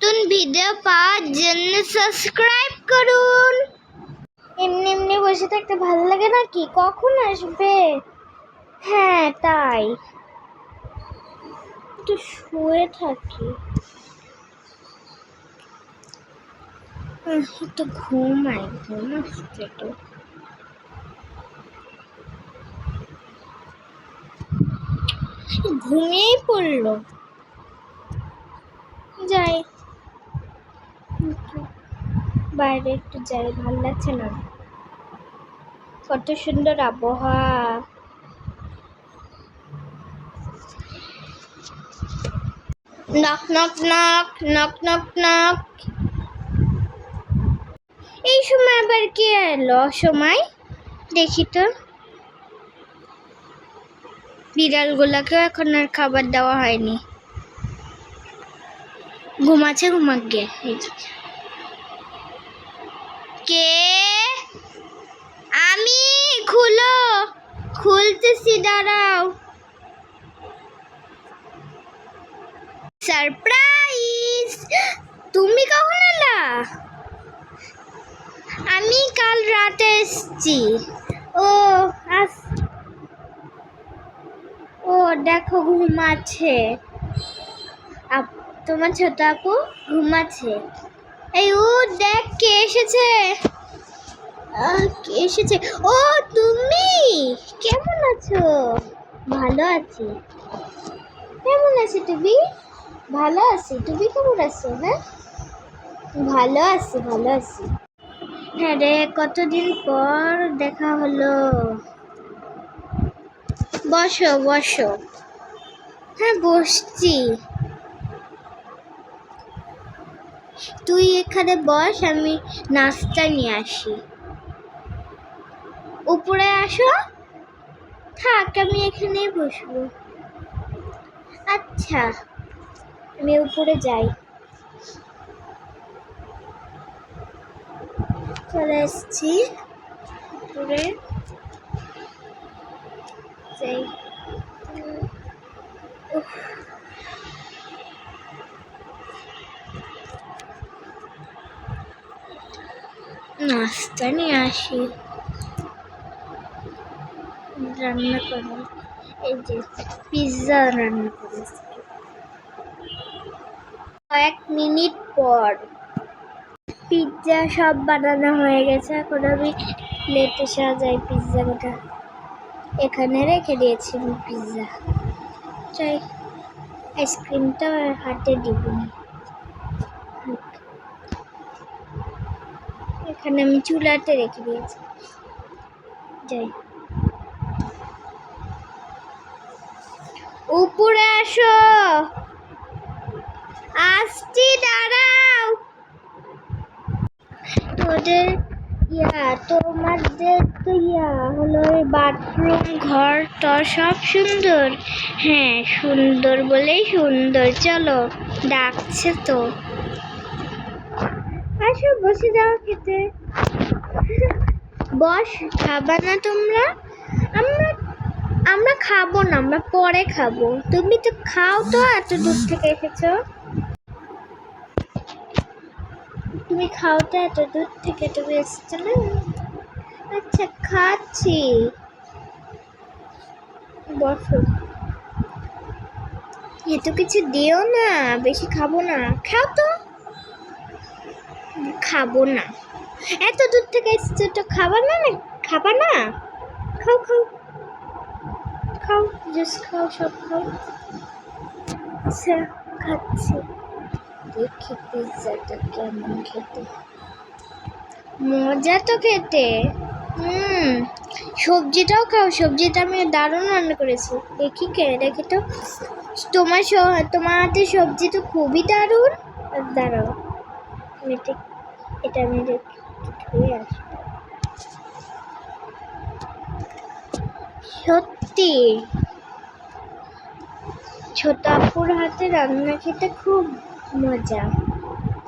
নতুন ভিডিও পাওয়ার জন্য সাবস্ক্রাইব করুন। এমনি এমনি বসে থাকতে ভালো লাগে না কি? কখন আসবে? হ্যাঁ তাই। একটু শুয়ে থাকি। একটু ঘুমাই ঘুম আসছে তো ঘুমিয়েই পড়ল। যাই। একটু বাইরে একটু যাই, ভালো লাগছে না। কত সুন্দর আবহাওয়া। Knock knock knock knock knock knock এই সময় আবার কে এলো? সময়? দেখি তো। বিড়ালগুলোকেও এখন আর খাবার দেওয়া হয়নি। ঘুমাচ্ছে ঘুমাক গে এই যে। কে আমি খুলো। খুলতেছি, দাঁড়াও। সারপ্রাইজ! তুমি কখন এলা? আমি কাল রাতে এসছি। ও, আস। ও, দেখো, ঘুমাচ্ছে। তোমার ছোট আপু ঘুমাচ্ছে। এই, ও দেখ কে এসেছে। কে এসেছে? ও, তুমি? কেমন আছো? ভালো আছি। কেমন আছো তুমি? ভালো আছি। তুমি কেমন আছো হ্যাঁ? ভালো আছি ভালো আছি। হ্যাঁ রে, কতদিন পর দেখা হলো। বসো বসো। হ্যাঁ বসছি। তুই এখানে বস, আমি নাস্তা নিয়ে আসি। উপরে আসো। থাক, আমি এখানেই বসবো। আচ্ছা আমি উপরে যাই। চলে এসছি। উপরে যাই। নাস্তা নিয়ে আসি। রান্না করো এই যে পিৎজা রান্না করো কয়েক মিনিট পর। পিৎজা সব বানানো হয়ে গেছে। এখন আমি প্লেটে সাজাই পিৎজাটা এখানে রেখে দিয়েছি পিৎজা চাই আইসক্রিমটা হাতে দিব। এখানে আমি চুলাতে রেখে দিয়েছি। যাই। উপরে আসো। আসছি, দাঁড়াও। তোদের ইয়া, তোমাদের তো ইয়া হলো বাথরুম, ঘর টর সব সুন্দর। হ্যাঁ সুন্দর বলেই সুন্দর। চলো, ডাকছে তো। আসো, বসে যাও খেতে। বস, খাবা না তোমরা? আমরা আমরা খাব না, আমরা পরে খাব। তুমি তো খাও তো, এত দূর থেকে এসেছ। তুমি খাও তো, এত দূর থেকে তুমি এসেছ না? আচ্ছা খাচ্ছি। বসো। এত কিছু দিও না, বেশি খাব না। খাও তো। খাব না। এত দূর থেকে এসেছ তো খাবার না না খাবা না? খাও খাও। খাও জুস খাও, সব খাও। আচ্ছা খাচ্ছি। দেখি পিৎজাটা কেমন খেতে। মজা তো খেতে। হুম, সবজিটাও খাও। সবজিটা আমি দারুণ রান্না করেছি। দেখি কে, দেখি তো। তোমার তোমার হাতে সবজি তো খুবই দারুণ। দাঁড়াও, আমি এটা আমি ধুয়ে আসি সত্যি? ছোট আপুর হাতে রান্না খেতে খুব মজা।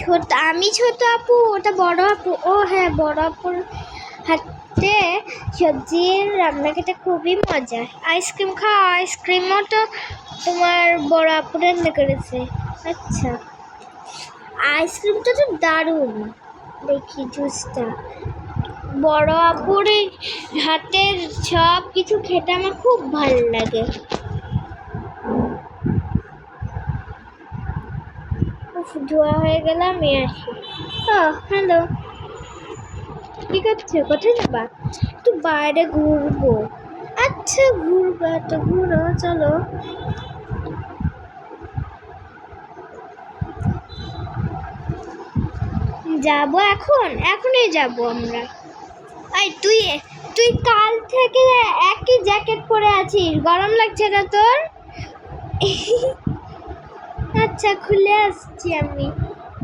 ছোট আমি ছোট আপু, ওটা বড় আপু। ও হ্যাঁ বড় আপুর হাতে সবজির রান্না খেতে খুবই মজা। আইসক্রিম খাও, আইসক্রিমও তো তোমার বড় আপু রান্না করেছে। আচ্ছা। আইসক্রিমটা তো দারুণ। দেখি, জুসটা। বড় আপুর হাতের সব কিছু খেতে আমার খুব ভালো লাগে। ধোয়া হয়ে গেল, আমি আসি। ও, হ্যালো। কি করছ? কোথায় যাবা? একটু বাইরে ঘুরবো। আচ্ছা ঘুরবা তো, ঘুরো, চলো। যাব এখন? এখনই যাব আমরা। আই তুই তুই কাল থেকে একই জ্যাকেট পরে আছিস। গরম লাগছে না তোর? আচ্ছা খুলে আসছি আমি।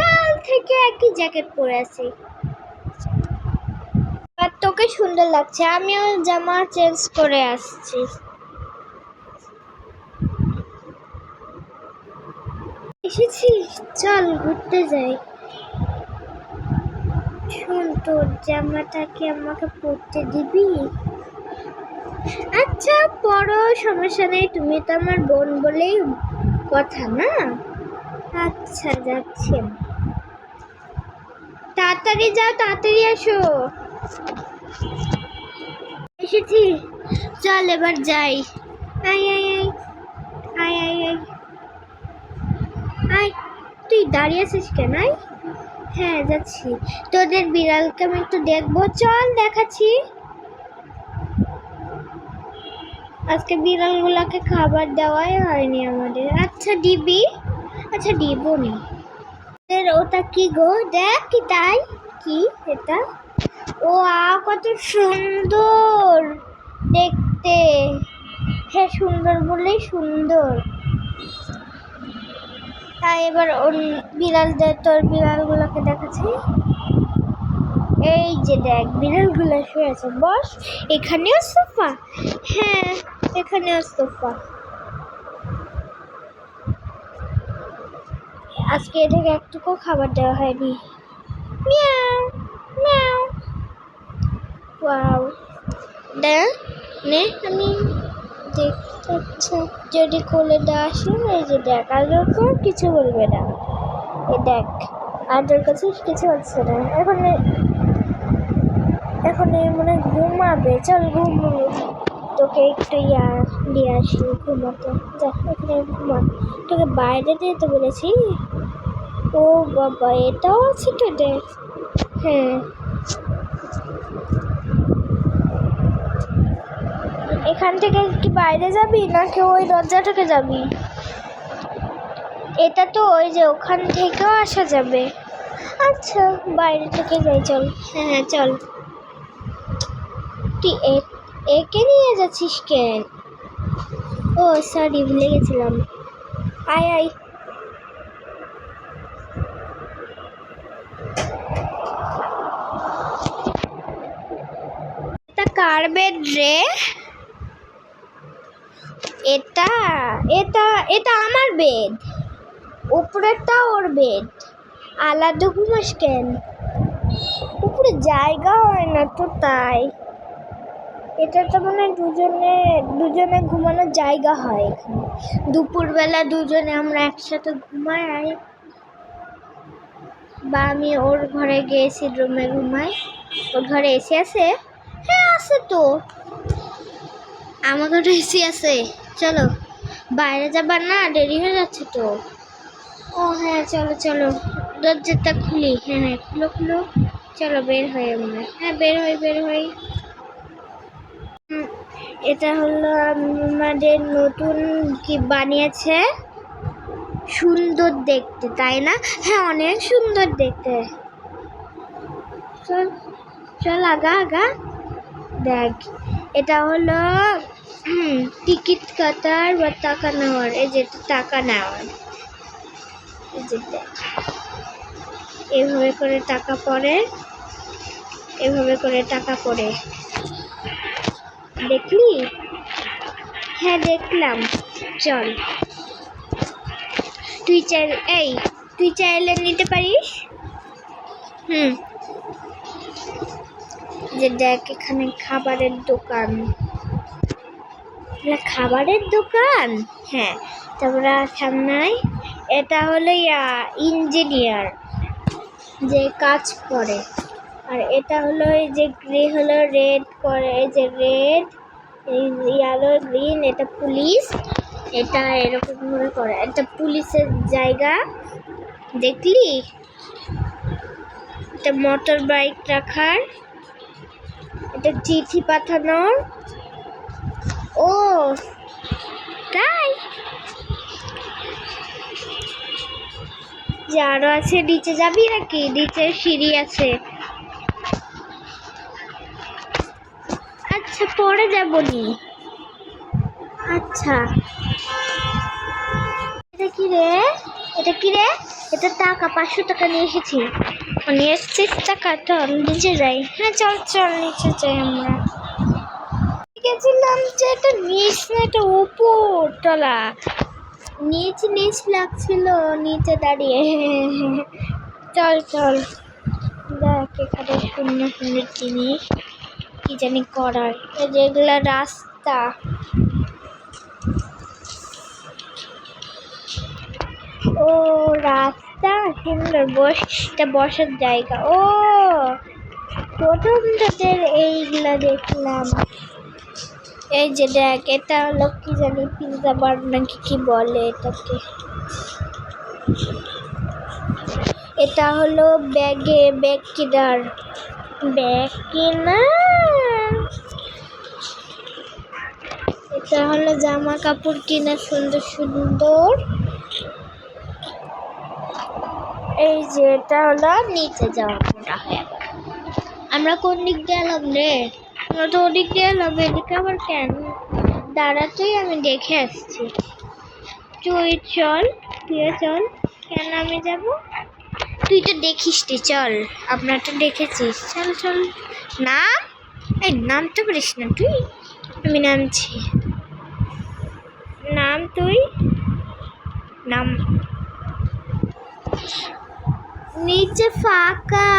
কাল থেকে একই জ্যাকেট পরে আছি। আর তোকে সুন্দর লাগছে। আমিও জামা চেঞ্জ করে আসছি। এসেছিস? চল ঘুরতে যাই। শোন তোর জামাটা কি আমাকে পরতে দিবি? আচ্ছা পরো, সমস্যা নেই, তুমি তো আমার বোন বলেই কথা, না? আচ্ছা যাচ্ছি। তাড়াতাড়ি যাও, তাড়াতাড়ি আসো। এসেছি। চল এবার যাই। আয় আয় আই আয় আয় আই আয়, তুই দাঁড়িয়ে আছিস কেন? আয়। হ্যাঁ যাচ্ছি। তোদের বিড়ালকে আমি একটু দেখব। চল দেখাচ্ছি। আজকে বিড়ালগুলোকে খাবার দেওয়াই হয়নি আমাদের। আচ্ছা দিবি? আচ্ছা দিব নি। ওটা কি গো? দেখ কি তাই। কি এটা? ও আ কত সুন্দর। দেখতে। হ্যাঁ সুন্দর বলেই সুন্দর। তাই এবার বিড়ালদের, তোর বিড়ালগুলোকে দেখাচ্ছি। এই যে দেখ, বিড়ালগুলো শুয়ে আছে। বস, এখানেও সোফা? হ্যাঁ এখানেও সোফা। আজকে এটাকে একটুকু খাবার দেওয়া হয়নি। Miao Miao wow. দে নে, আমি দেখতে যদি কোলে দেওয়া আসে, এই যে দেখ, আর ওর কিছু বলবে না। এ দেখ, আর তোর কাছে কিছু হচ্ছে না। এখন এখন মনে ঘুমাবে। চল ঘুম। তোকে একটু ইয়া দিয়ে আসি, ঘুমাতে। যা, এখানে ঘুমা। তোকে বাইরে যেতে বলেছি। ও বাবা, এটাও আছে তো দেখ। হ্যাঁ। এখান থেকে কি বাইরে যাবি নাকি ওই দরজাটাকে যাবি? এটা তো ওই যে ওখান থেকেও আসা যাবে। আচ্ছা বাইরে থেকে যাই, চল। হ্যাঁ হ্যাঁ চল। তুই একে নিয়ে যাচ্ছিস কেন? ও সরি ভুলে গেছিলাম। আয় আয়। কার বেড রে এটা এটা এটা আমার বেড উপরেরটা ওর বেড আলাদা ঘুমাস কেন? উপরে জায়গা হয় না তো তাই। এটা তো মানে দুজনে দুজনে ঘুমানোর জায়গা হয় এখানে। দুপুরবেলা দুজনে আমরা একসাথে ঘুমাই বা আমি ওর ঘরে গিয়েছি রুমে ঘুমাই। ওর ঘরে এসি আছে? হ্যাঁ আছে তো। আমার ঘরে এসি আছে। চলো। বাইরে যাবার না, দেরি হয়ে যাচ্ছে তো। ও হ্যাঁ চলো চলো। দরজাটা খুলি। হ্যাঁ হ্যাঁ খুলো খুলো। চলো, বের হই আমরা। হ্যাঁ বের হই বের হই। এটা হলো আমাদের নতুন কি বানিয়েছে? সুন্দর দেখতে, তাই না? হ্যাঁ অনেক সুন্দর দেখতে। চল চল, আগা আগা। দেখ, এটা হলো টিকিট কাটার বা টাকা নেওয়ার, এই যে টাকা নেওয়ার। এভাবে করে টাকা পড়ে, এভাবে করে টাকা পড়ে। দেখলি? হ্যাঁ দেখলাম। চল। তুই চাই এই, তুই চাইলে নিতে পারিস? হুম। যে দেখ, এখানে খাবারের দোকান। এটা খাবারের দোকান? হ্যাঁ তারপরে সামনে এটা হলো ইঞ্জিনিয়ার যে কাজ করে। আর এটা হলো এই যে গ্রে হলো রেড করে, এই যে রেড ইয়েলো, গ্রিন, এটা পুলিশ, এটা এরকম করে করে। এটা পুলিশের জায়গা, দেখলি? এটা মোটর বাইক রাখার, এটা চিঠি পাঠানোর ও তাই যে আরও আছে নিচে যাবি নাকি? নিচে সিঁড়ি আছে। আচ্ছা পরে যাব নি। আচ্ছা। এটা কি রে? এটা কি রে? এটা টাকা পাঁচশো টাকা নিয়ে এসেছি। ও নিয়ে এসেছিস টাকা চল। নিচে যাই। হ্যাঁ চল চল নিচে যাই আমরা। গেছিলাম যে এটা নিচ না উপর তলা নিচ নিচ লাগছিল, নিচে দাঁড়িয়ে। চল চল। দেখ, এখানে সুন্দর সুন্দর জিনিস। কি জানি করার। যেগুলো রাস্তা। ও, রাস্তা? সুন্দর বস, এটা বসার জায়গা। ও প্রথম তোদের এইগুলা দেখলাম। এই যে দেখ, এটা হলো কি জানি পিৎজা বার নাকি কি বলে এটাকে? এটা হলো ব্যাগে, ব্যাগ কেনার ব্যাগ কেনার এটা হলো জামা কাপড় কিনা সুন্দর সুন্দর। এই যে এটা হলো নিচে যাওয়া আমরা কোন দিক দিয়ে রে? তো ওদিক দিয়ে এলাম এদিকে আবার কেন? দাঁড়াতেই আমি দেখে আসছি। তুই চল তুই চল। কেন আমি যাব? তুই তো দেখিস রে চল। আপনার তো দেখেছিস। চল চল। নাম? এই নামতে পারিস না তুই। আমি নামছি। নাম তুই? নাম। নিচে ফাঁকা।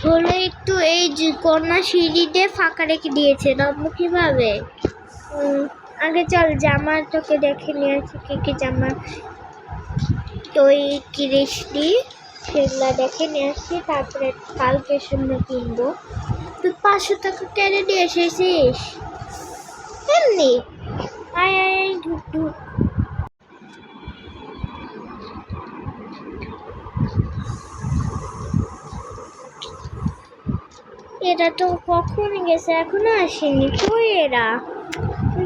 হলো একটু এই কন্যা সিঁড়িতে ফাঁকা রেখে দিয়েছে, নামবো কীভাবে? আগে চল, জামা তোকে দেখে নিয়ে আসি, কি কি জামা তুই কিনিসনি সেগুলো দেখে নিয়ে আসছি তারপরে কালকে শুনে কিনবো। তুই পাঁচশো টাকা কেন নিয়ে এসেছিস? এমনি? আয় আয় ঢুক ঢুক এরা তো কখন গেছে, এখনও আসেনি। কই এরা?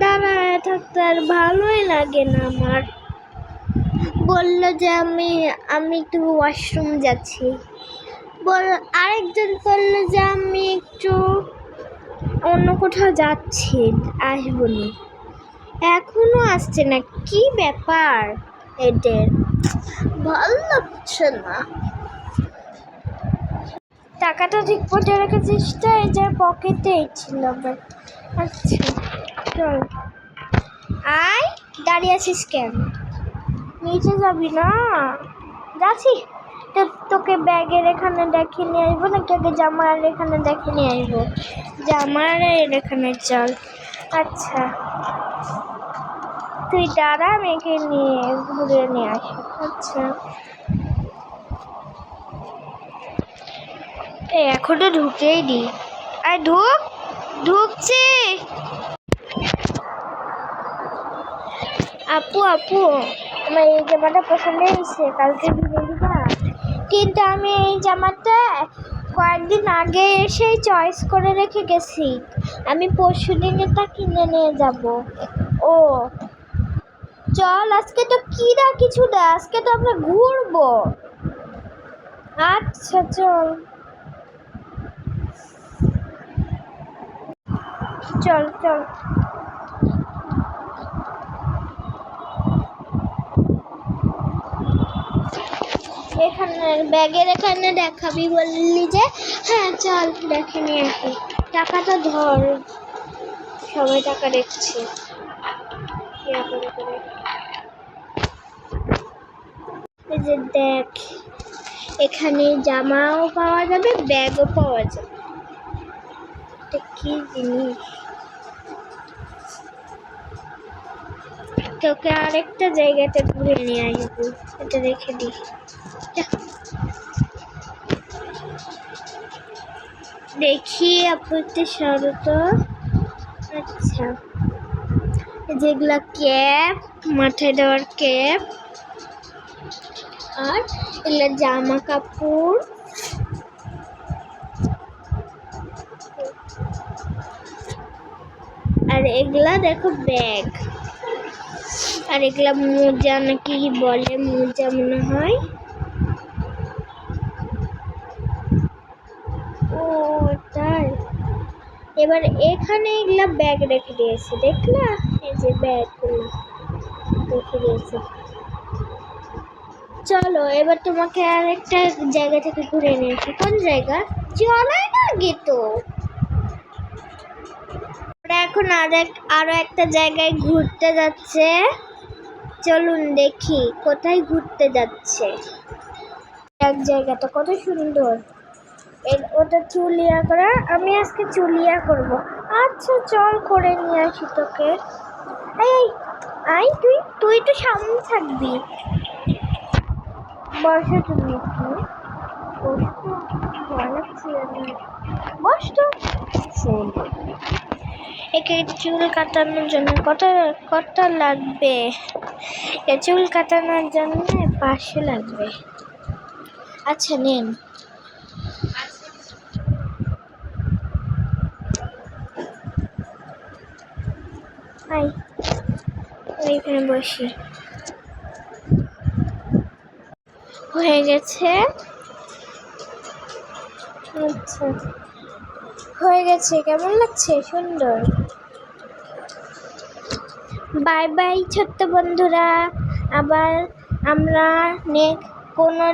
দাঁড়ায় থাকতে আর ভালোই লাগে না আমার। বলল যে আমি আমি একটু ওয়াশরুম যাচ্ছি। বল, আরেকজন বলল যে আমি একটু অন্য কোথাও যাচ্ছি আসব নি এখনও আসছে না, কি ব্যাপার এদের? ভালো লাগছে না। টাকাটা ঠিক করে রেখেছিস তো, এই যে পকেটেই ছিল আচ্ছা চল। আয়, দাঁড়িয়ে আছিস কেন? নিচে যাবি না? যাচ্ছি। তো তোকে ব্যাগের এখানে দেখে নিয়ে আসব নাকি আগে জামার এখানে দেখে নিয়ে আসব। জামার এখানে চল। আচ্ছা। তুই দাঁড়া, মেয়েকে নিয়ে ঘুরে নিয়ে আসি আচ্ছা। এখনও ঢুকেই নি আর ঢুক, ঢুকছি। আপু আপু, আমার এই জামাটা পছন্দ হয়েছে, কালকে কিনে দিবা কিন্তু আমি এই জামাটা কয়েকদিন আগে এসে চয়েস করে রেখে গেছি। আমি পরশু দিন এটা কিনে নিয়ে যাব। ও, চল, আজকে তো কিরা কিছু না, আজকে তো আমরা ঘুরবো। আচ্ছা চল। চল চল। এখানে ব্যাগের এখানে দেখাবি বললি যে হ্যাঁ চল, দেখে নিয়ে আসি। টাকাটা ধর। সবাই টাকা দেখছে। এই যে দেখ, এখানে জামাও পাওয়া যাবে, ব্যাগও পাওয়া যাবে। এটা কি জিনিস? তোকে আরেকটা জায়গাতে ঘুরে নিয়ে আসব, এটা রেখে দিই। দেখি আপু একটু আচ্ছা। যেগুলা ক্যাপ, মাথায় দেওয়ার ক্যাপ, আর এগুলা জামা কাপড়। আর এগুলা দেখো ব্যাগ। আর এগুলা মোজা নাকি বলে মোজা মনে হয়। ও, তাই। এবার এখানে এগুলা ব্যাগ রেখে দিয়েছে, দেখলা? এই যে ব্যাগগুলো রেখে দিয়েছে। চলো, এবার তোমাকে আর একটা জায়গা থেকে ঘুরে নিয়েছি কোন জায়গা? চলাই না আগে তো আমরা এখন আর এক আরও একটা জায়গায় ঘুরতে যাচ্ছে। চলুন দেখি, কোথায় ঘুরতে যাচ্ছে? এক জায়গাটা কত সুন্দর। এর- ওটা চুলিয়া করা, আমি আজকে চুলিয়া করব। আচ্ছা চল করে নিয়ে আসি তোকে। এই আই, তুই তুই তো সামনে থাকবি। বসো তুমি একটু। বসো ভয় লাগছে আমার। বস তো। শোন। একে চুল কাটানোর জন্য কত কত লাগবে? এ চুল কাটানোর জন্য পাঁচশো লাগবে। আচ্ছা নিন। আই এইখানে বসি। হয়ে গেছে। আচ্ছা। হয়ে গেছে। কেমন লাগছে? সুন্দর। বাই বাই ছোট্ট বন্ধুরা। আবার আমরা নেক কোনো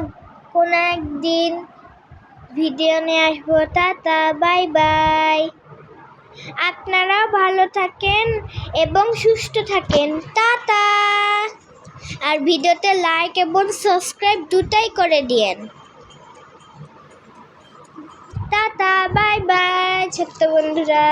কোনো একদিন ভিডিও নিয়ে আসব। টাটা বাই বাই আপনারা ভালো থাকেন এবং সুস্থ থাকেন। টাটা। আর ভিডিওতে লাইক এবং সাবস্ক্রাইব দুটাই করে দিয়েন। টাটা বাই বাই ছোট্ট বন্ধুরা।